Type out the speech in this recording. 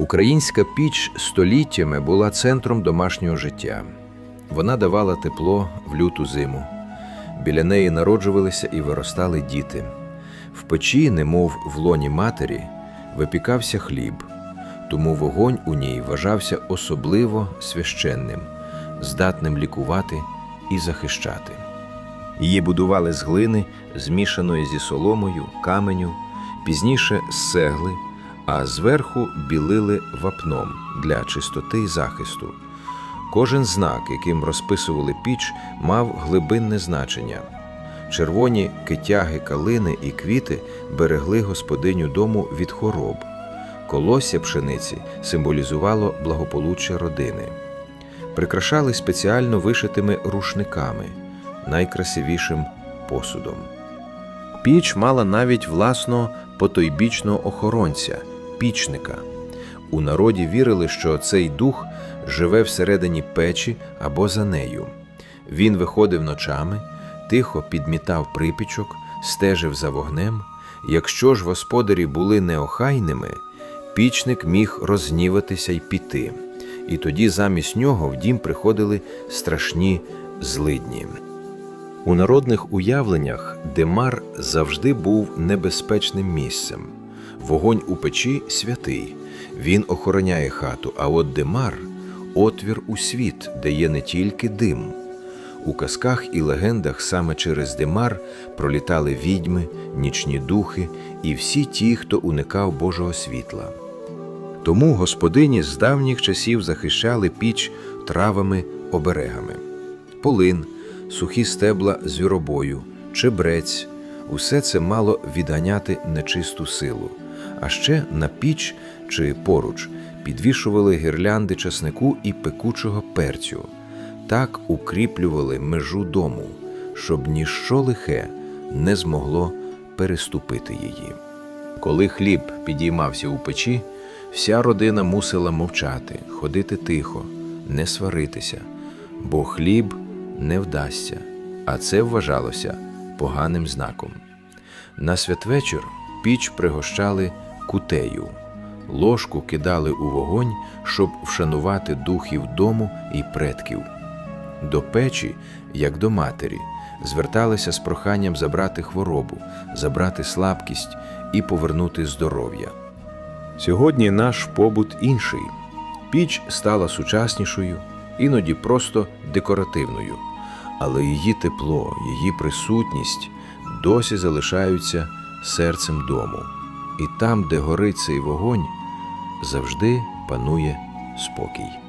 Українська піч століттями була центром домашнього життя. Вона давала тепло в люту зиму. Біля неї народжувалися і виростали діти. В печі, немов в лоні матері, випікався хліб, тому вогонь у ній вважався особливо священним, здатним лікувати і захищати. Її будували з глини, змішаної зі соломою, каменю, пізніше з цегли, а зверху білили вапном для чистоти і захисту. Кожен знак, яким розписували піч, мав глибинне значення. Червоні китяги калини і квіти берегли господиню дому від хвороб. Колосся пшениці символізувало благополуччя родини. Прикрашали спеціально вишитими рушниками, найкрасивішим посудом. Піч мала навіть власного потойбічного охоронця пічника. У народі вірили, що цей дух живе всередині печі або за нею. Він виходив ночами, тихо підмітав припічок, стежив за вогнем. Якщо ж господарі були неохайними, пічник міг розніватися й піти, і тоді замість нього в дім приходили страшні злидні. У народних уявленнях Демар завжди був небезпечним місцем. Вогонь у печі святий, він охороняє хату, а от Демар отвір у світ, де є не тільки дим. У казках і легендах саме через Демар пролітали відьми, нічні духи і всі ті, хто уникав Божого світла. Тому господині з давніх часів захищали піч травами оберегами. Полин, сухі стебла звіробою, чебрець усе це мало відганяти нечисту силу. А ще на піч чи поруч підвішували гірлянди часнику і пекучого перцю. Так укріплювали межу дому, щоб ніщо лихе не змогло переступити її. Коли хліб підіймався у печі, вся родина мусила мовчати, ходити тихо, не сваритися, бо хліб не вдасться, а це вважалося поганим знаком. На святвечір піч пригощали кутею, ложку кидали у вогонь, щоб вшанувати духів дому і предків. До печі, як до матері, зверталися з проханням забрати хворобу, забрати слабкість і повернути здоров'я. Сьогодні наш побут інший. Піч стала сучаснішою, іноді просто декоративною, але її тепло, її присутність досі залишаються серцем дому. І там, де горить цей вогонь, завжди панує спокій.